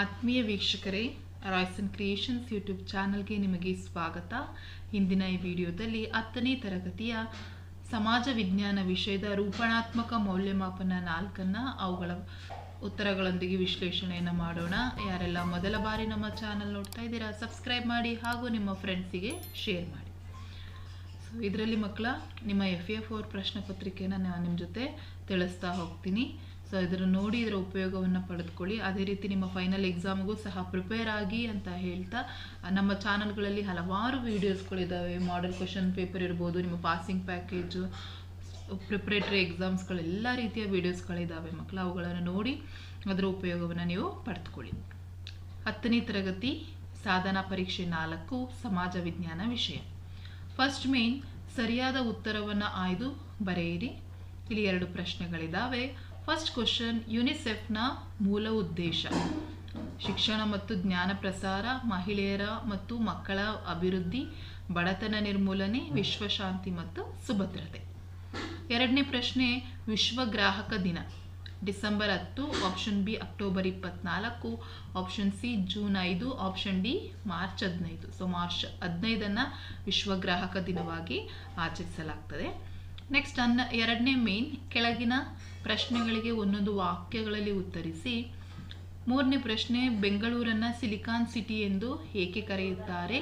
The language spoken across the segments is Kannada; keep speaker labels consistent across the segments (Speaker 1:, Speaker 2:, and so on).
Speaker 1: ಆತ್ಮೀಯ ವೀಕ್ಷಕರೇ ರಾಯ್ಸನ್ ಕ್ರಿಯೇಷನ್ಸ್ ಯೂಟ್ಯೂಬ್ ಚಾನಲ್ಗೆ ನಿಮಗೆ ಸ್ವಾಗತ. ಇಂದಿನ ಈ ವಿಡಿಯೋದಲ್ಲಿ ಹತ್ತನೇ ತರಗತಿಯ ಸಮಾಜ ವಿಜ್ಞಾನ ವಿಷಯದ ರೂಪಣಾತ್ಮಕ ಮೌಲ್ಯಮಾಪನ ನಾಲ್ಕನ್ನು ಅವುಗಳ ಉತ್ತರಗಳೊಂದಿಗೆ ವಿಶ್ಲೇಷಣೆಯನ್ನು ಮಾಡೋಣ. ಯಾರೆಲ್ಲ ಮೊದಲ ಬಾರಿ ನಮ್ಮ ಚಾನಲ್ ನೋಡ್ತಾ ಇದ್ದೀರಾ ಸಬ್ಸ್ಕ್ರೈಬ್ ಮಾಡಿ ಹಾಗೂ ನಿಮ್ಮ ಫ್ರೆಂಡ್ಸಿಗೆ ಶೇರ್ ಮಾಡಿ. ಸೊ ಇದರಲ್ಲಿ ಮಕ್ಕಳ, ನಿಮ್ಮ ಎಫ್ ಎ ಫೋರ್ ಪ್ರಶ್ನೆ ಪತ್ರಿಕೆಯನ್ನು ನಾನು ನಿಮ್ಮ ಜೊತೆ ತಿಳಿಸ್ತಾ ಹೋಗ್ತೀನಿ. ಸೊ ಇದನ್ನು ನೋಡಿ ಇದರ ಉಪಯೋಗವನ್ನು ಪಡೆದುಕೊಳ್ಳಿ. ಅದೇ ರೀತಿ ನಿಮ್ಮ ಫೈನಲ್ ಎಕ್ಸಾಮ್ಗೂ ಸಹ ಪ್ರಿಪೇರ್ ಆಗಿ ಅಂತ ಹೇಳ್ತಾ, ನಮ್ಮ ಚಾನಲ್ಗಳಲ್ಲಿ ಹಲವಾರು ವೀಡಿಯೋಸ್ಗಳಿದ್ದಾವೆ ಮಾಡಲ್ ಕ್ವಶನ್ ಪೇಪರ್ ಇರ್ಬೋದು, ನಿಮ್ಮ ಪಾಸಿಂಗ್ ಪ್ಯಾಕೇಜು ಪ್ರಿಪ್ರೇಟ್ರಿ ಎಕ್ಸಾಮ್ಸ್ಗಳು ಎಲ್ಲ ರೀತಿಯ ವೀಡಿಯೋಸ್ಗಳಿದ್ದಾವೆ ಮಕ್ಕಳು ಅವುಗಳನ್ನು ನೋಡಿ ಅದರ ಉಪಯೋಗವನ್ನು ನೀವು ಪಡೆದುಕೊಳ್ಳಿ. ಹತ್ತನೇ ತರಗತಿ, ಸಾಧನಾ ಪರೀಕ್ಷೆ ನಾಲ್ಕು, ಸಮಾಜ ವಿಜ್ಞಾನ ವಿಷಯ. ಫಸ್ಟ್ ಮೇನ್ ಸರಿಯಾದ ಉತ್ತರವನ್ನು ಆಯ್ದು ಬರೆಯಿರಿ. ಇಲ್ಲಿ ಎರಡು ಪ್ರಶ್ನೆಗಳಿದ್ದಾವೆ ಫಸ್ಟ್ ಕ್ವಶನ್ ಯುನಿಸೆಫ್ನ ಮೂಲ ಉದ್ದೇಶ. ಶಿಕ್ಷಣ ಮತ್ತು ಜ್ಞಾನ ಪ್ರಸಾರ, ಮಹಿಳೆಯರ ಮತ್ತು ಮಕ್ಕಳ ಅಭಿವೃದ್ಧಿ, ಬಡತನ ನಿರ್ಮೂಲನೆ, ವಿಶ್ವಶಾಂತಿ ಮತ್ತು ಸುಭದ್ರತೆ. ಎರಡನೇ ಪ್ರಶ್ನೆ, ವಿಶ್ವ ಗ್ರಾಹಕ ದಿನ. ಡಿಸೆಂಬರ್ ಹತ್ತು ಆಪ್ಷನ್ ಬಿ ಅಕ್ಟೋಬರ್ ಇಪ್ಪತ್ನಾಲ್ಕು ಆಪ್ಷನ್ ಸಿ ಜೂನ್ ಐದು ಆಪ್ಷನ್ ಡಿ ಮಾರ್ಚ್ ಹದಿನೈದು. ಸೊ ಮಾರ್ಚ್ ಹದಿನೈದನ್ನು ವಿಶ್ವ ಗ್ರಾಹಕ ದಿನವಾಗಿ ಆಚರಿಸಲಾಗ್ತದೆ. ನೆಕ್ಸ್ಟ್ ಅನ್ನ, ಎರಡನೇ ಮೇನ್ ಕೆಳಗಿನ ಪ್ರಶ್ನೆಗಳಿಗೆ ಒಂದೊಂದು ವಾಕ್ಯಗಳಲ್ಲಿ ಉತ್ತರಿಸಿ, ಮೂರನೇ ಪ್ರಶ್ನೆ, ಬೆಂಗಳೂರನ್ನು ಸಿಲಿಕಾನ್ ಸಿಟಿ ಎಂದು ಏಕೆ ಕರೆಯುತ್ತಾರೆ?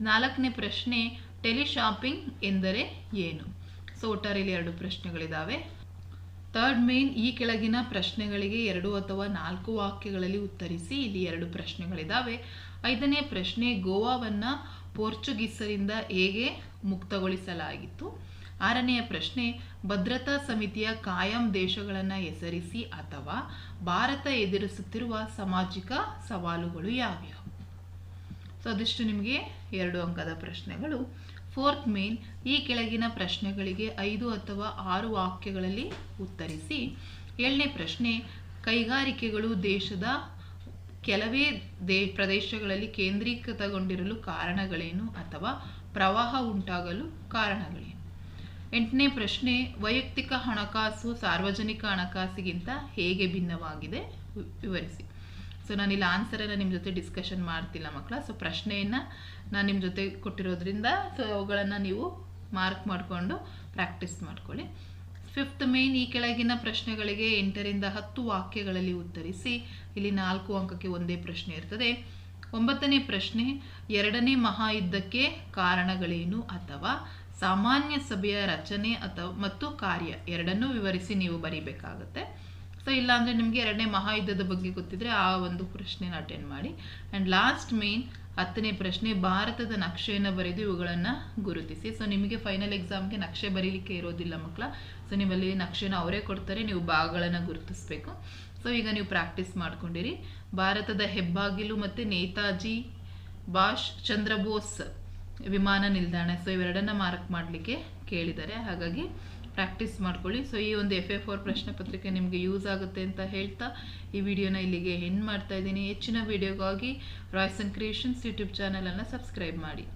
Speaker 1: ನಾಲ್ಕನೇ ಪ್ರಶ್ನೆ, ಟೆಲಿಶಾಪಿಂಗ್ ಎಂದರೆ ಏನು? ಸೊ ಒಟ್ಟಾರೆಯಲ್ಲಿ ಎರಡು ಪ್ರಶ್ನೆಗಳಿದ್ದಾವೆ ಥರ್ಡ್ ಮೇನ್ ಈ ಕೆಳಗಿನ ಪ್ರಶ್ನೆಗಳಿಗೆ ಎರಡು ಅಥವಾ ನಾಲ್ಕು ವಾಕ್ಯಗಳಲ್ಲಿ ಉತ್ತರಿಸಿ, ಇಲ್ಲಿ ಎರಡು ಪ್ರಶ್ನೆಗಳಿದ್ದಾವೆ ಐದನೇ ಪ್ರಶ್ನೆ, ಗೋವಾವನ್ನು ಪೋರ್ಚುಗೀಸರಿಂದ ಹೇಗೆ ಮುಕ್ತಗೊಳಿಸಲಾಗಿತ್ತು? ಆರನೆಯ ಪ್ರಶ್ನೆ, ಭದ್ರತಾ ಸಮಿತಿಯ ಕಾಯಂ ದೇಶಗಳನ್ನು ಹೆಸರಿಸಿ ಅಥವಾ ಭಾರತ ಎದುರಿಸುತ್ತಿರುವ ಸಾಮಾಜಿಕ ಸವಾಲುಗಳು ಯಾವ್ಯಾವು? ಸೊ ಅದಿಷ್ಟು ನಿಮಗೆ ಎರಡು ಅಂಕದ ಪ್ರಶ್ನೆಗಳು. ಫೋರ್ತ್ ಮೇನ್ ಈ ಕೆಳಗಿನ ಪ್ರಶ್ನೆಗಳಿಗೆ ಐದು ಅಥವಾ ಆರು ವಾಕ್ಯಗಳಲ್ಲಿ ಉತ್ತರಿಸಿ. ಏಳನೇ ಪ್ರಶ್ನೆ, ಕೈಗಾರಿಕೆಗಳು ದೇಶದ ಕೆಲವೇ ದೇ, ಪ್ರದೇಶಗಳಲ್ಲಿ ಕೇಂದ್ರೀಕೃತಗೊಂಡಿರಲು ಕಾರಣಗಳೇನು ಅಥವಾ ಪ್ರವಾಹ ಉಂಟಾಗಲು ಕಾರಣಗಳೇನು? ಎಂಟನೇ ಪ್ರಶ್ನೆ, ವೈಯಕ್ತಿಕ ಹಣಕಾಸು ಸಾರ್ವಜನಿಕ ಹಣಕಾಸಿಗಿಂತ ಹೇಗೆ ಭಿನ್ನವಾಗಿದೆ? ವಿವರಿಸಿ. ಸೊ ನಾನಿಲ್ಲಿ ಆನ್ಸರನ್ನು ನಿಮ್ಮ ಜೊತೆ ಡಿಸ್ಕಷನ್ ಮಾಡ್ತಿಲ್ಲ ಮಕ್ಕಳ ಸೊ ಪ್ರಶ್ನೆಯನ್ನು ನಾನು ನಿಮ್ಮ ಜೊತೆ ಕೊಟ್ಟಿರೋದ್ರಿಂದ ಸೊ ಅವುಗಳನ್ನು ನೀವು ಮಾರ್ಕ್ ಮಾಡಿಕೊಂಡು ಪ್ರಾಕ್ಟೀಸ್ ಮಾಡ್ಕೊಳ್ಳಿ. ಫಿಫ್ತ್ ಮೇನ್ ಈ ಕೆಳಗಿನ ಪ್ರಶ್ನೆಗಳಿಗೆ ಎಂಟರಿಂದ ಹತ್ತು ವಾಕ್ಯಗಳಲ್ಲಿ ಉತ್ತರಿಸಿ. ಇಲ್ಲಿ ನಾಲ್ಕು ಅಂಕಕ್ಕೆ ಒಂದೇ ಪ್ರಶ್ನೆ ಇರ್ತದೆ. ಒಂಬತ್ತನೇ ಪ್ರಶ್ನೆ, ಎರಡನೇ ಮಹಾಯುದ್ಧಕ್ಕೆ ಕಾರಣಗಳೇನು ಅಥವಾ ಸಾಮಾನ್ಯ ಸಭೆಯ ರಚನೆ ಅಥವಾ ಮತ್ತು ಕಾರ್ಯ ಎರಡನ್ನೂ ವಿವರಿಸಿ ನೀವು ಬರೀಬೇಕಾಗುತ್ತೆ. ಸೊ ಇಲ್ಲಾಂದರೆ ನಿಮಗೆ ಎರಡನೇ ಮಹಾಯುದ್ಧದ ಬಗ್ಗೆ ಗೊತ್ತಿದ್ರೆ ಆ ಒಂದು ಪ್ರಶ್ನೆನ ಅಟೆಂಡ್ ಮಾಡಿ. ಆ್ಯಂಡ್ ಲಾಸ್ಟ್ ಮೇನ್ ಹತ್ತನೇ ಪ್ರಶ್ನೆ, ಭಾರತದ ನಕ್ಷೆಯನ್ನು ಬರೆದು ಇವುಗಳನ್ನು ಗುರುತಿಸಿ. ಸೊ ನಿಮಗೆ ಫೈನಲ್ ಎಕ್ಸಾಮ್ಗೆ ನಕ್ಷೆ ಬರೀಲಿಕ್ಕೆ ಇರೋದಿಲ್ಲ ಮಕ್ಕಳ. ಸೊ ನಿಮ್ಮಲ್ಲಿ ನಕ್ಷೆನ ಅವರೇ ಕೊಡ್ತಾರೆ, ನೀವು ಭಾಗಗಳನ್ನು ಗುರುತಿಸಬೇಕು. ಸೊ ಈಗ ನೀವು ಪ್ರಾಕ್ಟೀಸ್ ಮಾಡ್ಕೊಂಡಿರಿ. ಭಾರತದ ಹೆಬ್ಬಾಗಿಲು ಮತ್ತು ನೇತಾಜಿ ಬಾಷ್ ಚಂದ್ರಬೋಸ್ ವಿಮಾನ ನಿಲ್ದಾಣ ಸೊ ಇವೆರಡನ್ನ ಮಾರ್ಕ್ ಮಾಡಲಿಕ್ಕೆ ಕೇಳಿದ್ದಾರೆ. ಹಾಗಾಗಿ ಪ್ರಾಕ್ಟೀಸ್ ಮಾಡ್ಕೊಳ್ಳಿ. ಸೊ ಈ ಒಂದು ಎಫ್ ಎ ಫೋರ್ ಪ್ರಶ್ನೆ ಪತ್ರಿಕೆ ನಿಮಗೆ ಯೂಸ್ ಆಗುತ್ತೆ ಅಂತ ಹೇಳ್ತಾ ಈ ವಿಡಿಯೋನ ಇಲ್ಲಿಗೆ ಎಂಡ್ ಮಾಡ್ತಾ ಇದ್ದೀನಿ. ಹೆಚ್ಚಿನ ವಿಡಿಯೋಗಾಗಿ ರಾಯ್ಸ್ ಅಂಡ್ ಕ್ರಿಯೇಷನ್ಸ್ ಯೂಟ್ಯೂಬ್ ಚಾನಲನ್ನು ಸಬ್ಸ್ಕ್ರೈಬ್ ಮಾಡಿ.